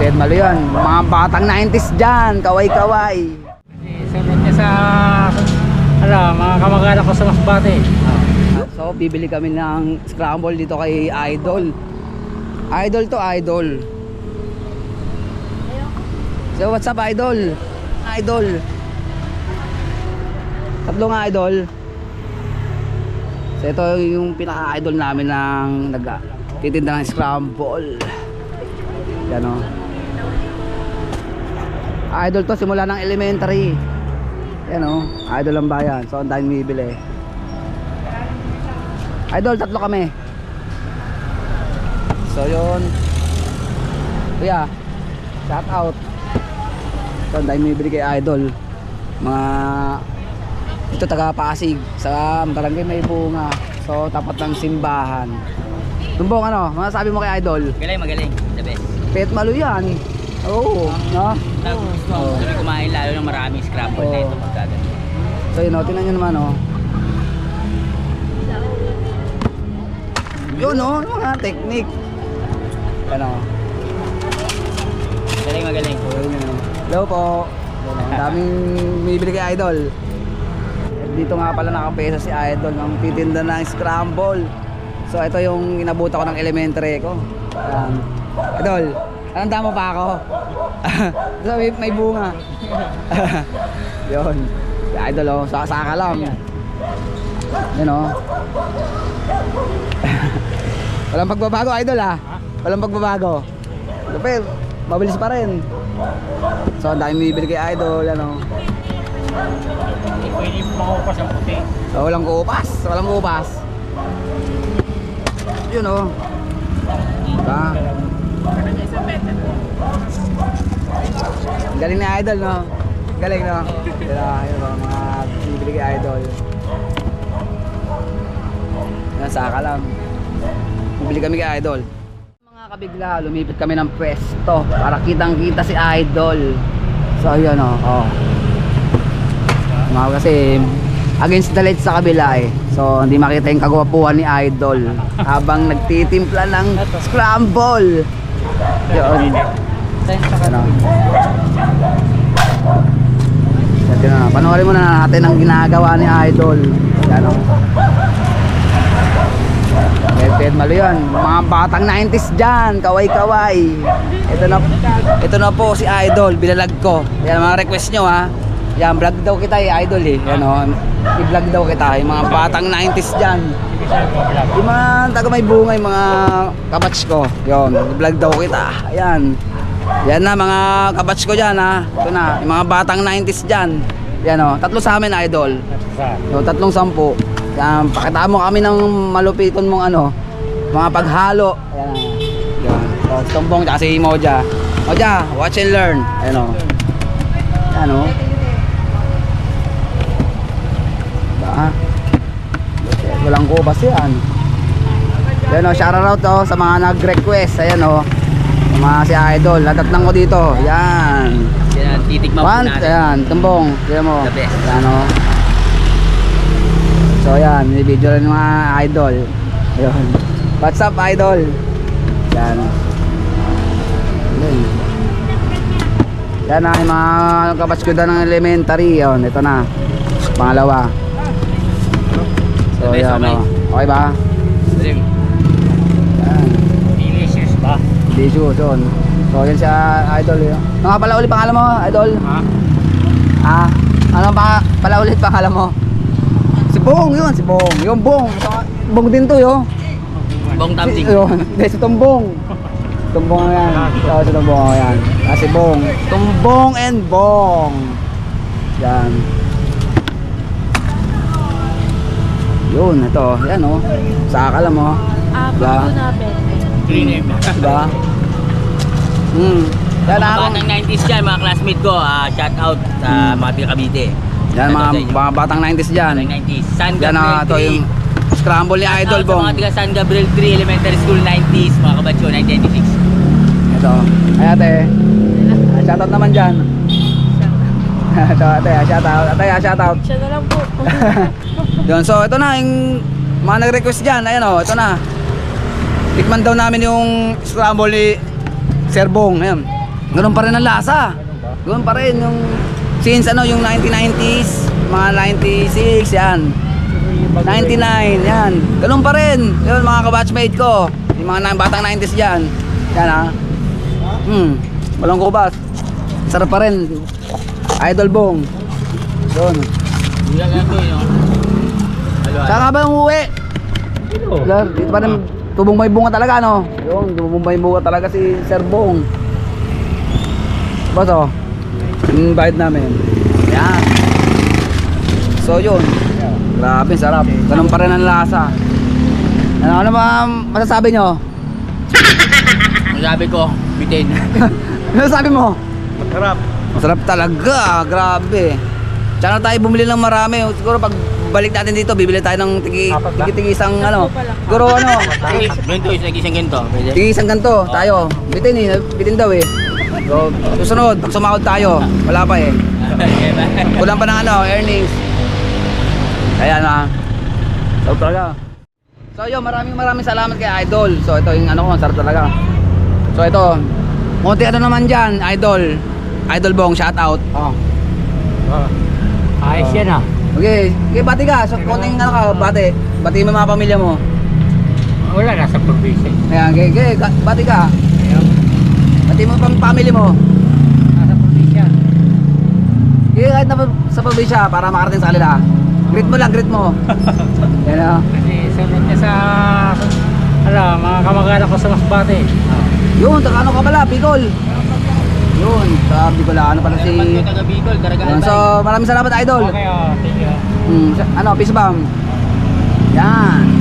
Ted Malo yan. Mga batang 90s dyan. Kaway-kaway. Sunod niya sa ala, mga kamag-anak ko sa Masbate. So, bibili kami ng scramble dito kay Idol. Idol to, Idol. So, what's up, Idol? Idol. Tatlo nga, Idol. So, ito yung pinaka-idol namin ng nag titinda ng scramble. Yan o. Idol to, simula ng elementary. Yan o, idol ang bayan. So, ang daming bibili. Idol, tatlo kami. So, yun. Kuya, shout out. So, ang daming bibili kay Idol. Mga ito taga Pasig sa barangay may bunga. So, tapat ng simbahan. Tumbong ano, masasabi mo kay Idol? Magaling, magaling. The best. Pet malo yan. Oo, no? Pag gusto sabi kumain lalo ng maraming scramble na ito pagkagano. So yun o, tingnan nyo naman o. Yun o, yung mga technique. Ano? Magaling, magaling. So yun yun. Hello po. Yun, Ang daming bibili kay Idol. Dito nga pala nakapesa si Idol ng titinda ng scramble. So ito yung inabuta ko ng elementary ko. Ayan. Idol, anong damo pa ako? so may, may bunga. yun. Si Idol o, sa saka lang. Yun o. Walang pagbabago, Idol ha. Walang pagbabago. Siyempre, mabilis pa rin. So, ang dami bibili kay Idol, ano. Pwede makupas ang puti. So, walang kupas. Walang kupas. Yun o. Diba? Galing ni Idol, no? Galing, no? Diba? Yun o, mga bibili kay Idol. Yan, saka lang. Bibili kami kay Idol. Mga kabigla, lumipit kami ng pwesto para kitang kita si Idol. So, yun o. Oh. Mga kasi against the light sa kabila eh. So hindi makita yung kagwapuhan ni Idol habang nagtitimpla ng scramble. Yun. Ano? Ito na. Panoorin mo na natin ang ginagawa ni Idol. Yan o. Ted Ted Malo yan. Mga batang 90s dyan. Kaway-kaway. Ito na, ito na po si Idol. Bilalag ko. Yan mga request nyo ha. Yan, vlog daw kita eh, Idol eh. Yan o. I-vlog daw kita. Yung mga batang 90s dyan. Yung mga taga may bunga, yung mga kabats ko. Yun, i-vlog daw kita. Ayan. Yan na mga kabats ko dyan ha. Ito na, yung mga batang 90s dyan. Yan o, tatlo sa amin idol. So, tatlong sampu. Yan, pakita mo kami ng malupiton mong ano, mga paghalo. Ayan. Yan. So, si Tombong, tsaka si Moja. Moja, watch and learn. Ayan o. Ayan o. Ba? Walang kubas yan. Ayan o, shoutout o sa mga nag-request. Ayan o. Sa mga si Idol. Natatnang ko dito. Yan. Yan, titikman po natin. ayan, tumbong. Tignan mo. Ayan o. So yan, may video rin mga idol. Ayun. What's up idol? Yan. Yan. Yan na yung mga kabats ko ng elementary. Yun, ito na. Pangalawa. So The best, yan okay. Okay ba? Magaling. Yan. delicious ba? Delicious yun. So yan siya idol yun. Ano nga pala ulit pangalan mo idol? Ha? Ah, ano pa pala ulit pangalan mo? Si Bong yun, si Bong. Yung Bong. So, Bong din to yo. Bong Si, tamting. yun, hindi, si Tumbong. Tumbong yan. So, si Tumbong yan. Ah, si Bong. Tumbong and Bong. Yan. Yun, ito. Yan oh. Saka lang mo. Ah, Diba? bago na bente. Green name. Diba? Hmm. Yan Mga ako. batang 90s dyan, mga classmate ko, ah, shout out sa Hmm. mga Cavite. Yan mga, mga batang 90s dyan. Batang 90s. San Yan na Gabriel ito 3. yung scramble ni Idol out sa Bong. mga San Gabriel 3 Elementary School 90s, mga kabatsyo, 1996. Ito. Ay ate. Ah, Shoutout naman dyan. ito ate, ah, shoutout. Ate, ah. Siya na lang po. Yun, so ito na yung mga nag-request dyan. Ayan o, ito na. Tikman daw namin yung scramble ni Sir Bong. Ayan. Ganun pa rin ang lasa. Ganun pa rin yung since ano yung 1990s, mga 96 yan. 99 yan. Ganun pa rin. Yun mga kabatchmate ko. Yung mga batang 90s dyan. Yan ha. Hmm. Walang kubas. Sarap pa rin. Idol bong. Halo, Saan ka ba umuwi? Wala, Dito pa rin. Tubong may bunga talaga no? Yun, tubong may bunga talaga si Sir Bong. Boss oh. Yung bayad namin. Yan. So yun. Grabe, sarap. Ganun pa rin ang lasa. Ano, ano ba masasabi nyo? Ang sabi ko, bitin. Ano sabi mo? Masarap. Masarap talaga, grabe. Tsaka tayo bumili ng marami. Siguro pag balik natin dito, bibili tayo ng tigi, tigi, tigi isang ano. Siguro ano, Ganito, isang isang ganito. Tigi isang ganto tayo. Bitin eh, bitin daw eh. So, susunod, pag sumahod tayo, wala pa eh. Kulang pa ng ano, earnings. Kaya na. So talaga. So yun, maraming maraming salamat kay Idol. So ito yung ano ko, sarap talaga. So ito, konti ano naman dyan, Idol. Idol Bong, shout out. Oh. Oh. Ayos yan ah. Okay, okay bati ka. So konting ano ka, bati. Bati mo yung mga pamilya mo. Wala nasa probinsya. Ayan, okay, okay, ka- bati ka. Ayun. Bati mo pang family mo. Nasa probinsya. Okay, kahit na sa probinsya para makarating sa kanila. Greet mo lang, greet mo. Yan ah. Kasi sunod niya sa ala, mga kamag-anak ko sa Masbate. Yun, taga ano ka pala, Bicol. Yun, sa Bicolano pala si... Taga Bicol, Yun, so maraming salamat idol. Okay, oh, thank you. Mm, ano, peace bomb. Yan.